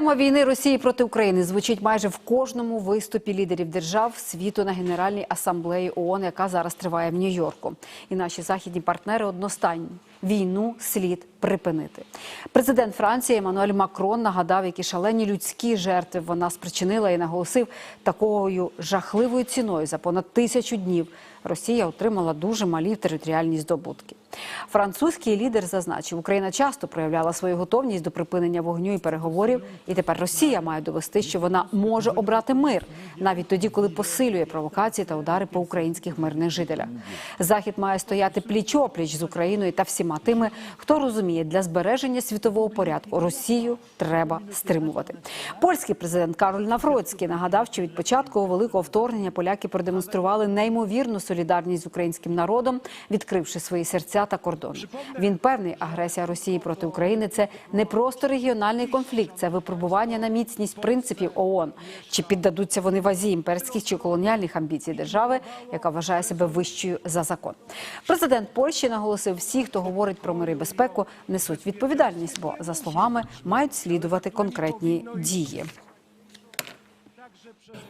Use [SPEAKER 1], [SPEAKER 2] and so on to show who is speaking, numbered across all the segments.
[SPEAKER 1] Тема війни Росії проти України звучить майже в кожному виступі лідерів держав світу на Генеральній асамблеї ООН, яка зараз триває в Нью-Йорку. І наші західні партнери одностайні. Війну слід припинити. Президент Франції Еммануель Макрон нагадав, які шалені людські жертви вона спричинила і наголосив такою жахливою ціною за понад тисячу днів. Росія отримала дуже малі територіальні здобутки. Французький лідер зазначив, Україна часто проявляла свою готовність до припинення вогню і переговорів, і тепер Росія має довести, що вона може обрати мир навіть тоді, коли посилює провокації та удари по українських мирних жителях. Захід має стояти пліч-опліч з Україною та всіма тими, хто розуміє, для збереження світового порядку Росію треба стримувати. Польський президент Кароль Навроцький нагадав, що від початку великого вторгнення поляки продемонстрували неймовірну солідарність з українським народом, відкривши свої серця та кордони. Він певний, агресія Росії проти України це не просто регіональний конфлікт, це випробування на міцність принципів ООН. Чи піддадуться вони вазі імперських чи колоніальних амбіцій держави, яка вважає себе вищою за закон? Президент Польщі наголосив, всі, хто говорить про мир і безпеку, несуть відповідальність, бо за словами мають слідувати конкретні дії.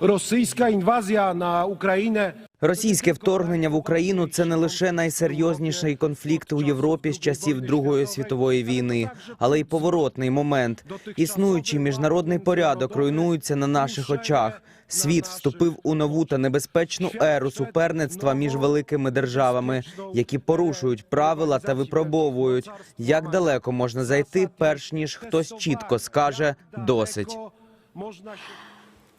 [SPEAKER 2] Rosyjska inwazja na Ukrainę
[SPEAKER 3] Російське вторгнення в Україну це не лише найсерйозніший конфлікт у Європі з часів Другої світової війни, але й поворотний момент. Існуючий міжнародний порядок руйнується на наших очах. Світ вступив у нову та небезпечну еру суперництва між великими державами, які порушують правила та випробовують, як далеко можна зайти, перш ніж хтось чітко скаже досить.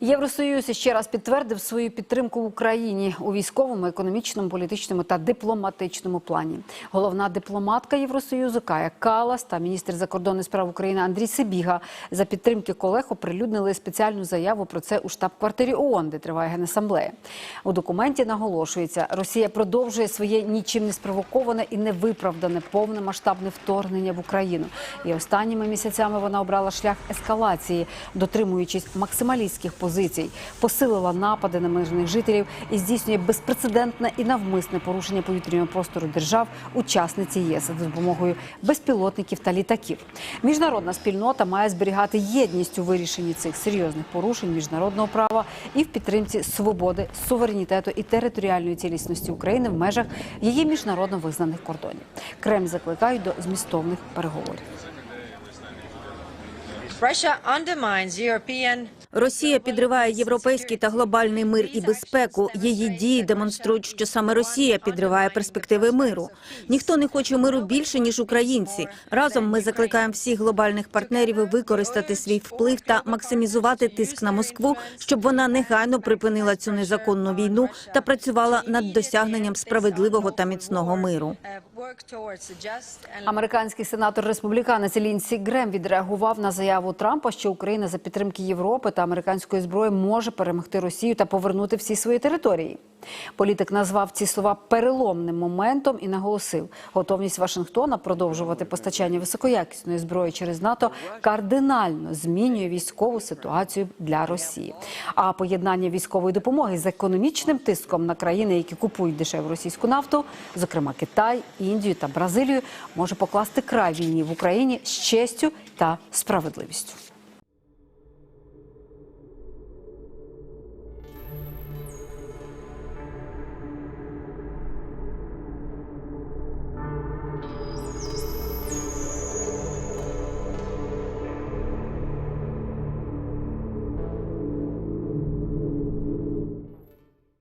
[SPEAKER 1] Євросоюз ще раз підтвердив свою підтримку Україні у військовому, економічному, політичному та дипломатичному плані. Головна дипломатка Євросоюзу Кая Калас та міністр закордонних справ України Андрій Сибіга за підтримки колег оприлюднили спеціальну заяву про це у штаб-квартирі ООН, де триває генасамблея. У документі наголошується, Росія продовжує своє нічим не спровоковане і невиправдане повномасштабне вторгнення в Україну. І останніми місяцями вона обрала шлях ескалації, дотримуючись максималістських позицій, посилила напади на мирних жителів і здійснює безпрецедентне і навмисне порушення повітряного простору держав, учасниці ЄС за допомогою безпілотників та літаків. Міжнародна спільнота має зберігати єдність у вирішенні цих серйозних порушень міжнародного права і в підтримці свободи, суверенітету і територіальної цілісності України в межах її міжнародно визнаних кордонів. Кремль закликають до змістовних переговорів.
[SPEAKER 4] Russia undermines European
[SPEAKER 5] Росія підриває європейський та глобальний мир і безпеку. Її дії демонструють, що саме Росія підриває перспективи миру. Ніхто не хоче миру більше ніж українці. Разом ми закликаємо всіх глобальних партнерів використати свій вплив та максимізувати тиск на Москву, щоб вона негайно припинила цю незаконну війну та працювала над досягненням справедливого та міцного миру.
[SPEAKER 1] Американський сенатор республіканець Лінсі Грем відреагував на заяву Трампа, що Україна за підтримки Європи та американської зброї може перемогти Росію та повернути всі свої території. Політик назвав ці слова переломним моментом і наголосив, готовність Вашингтона продовжувати постачання високоякісної зброї через НАТО кардинально змінює військову ситуацію для Росії. А поєднання військової допомоги з економічним тиском на країни, які купують дешеву російську нафту, зокрема Китай, Індію та Бразилію, може покласти край війні в Україні з честю та справедливістю.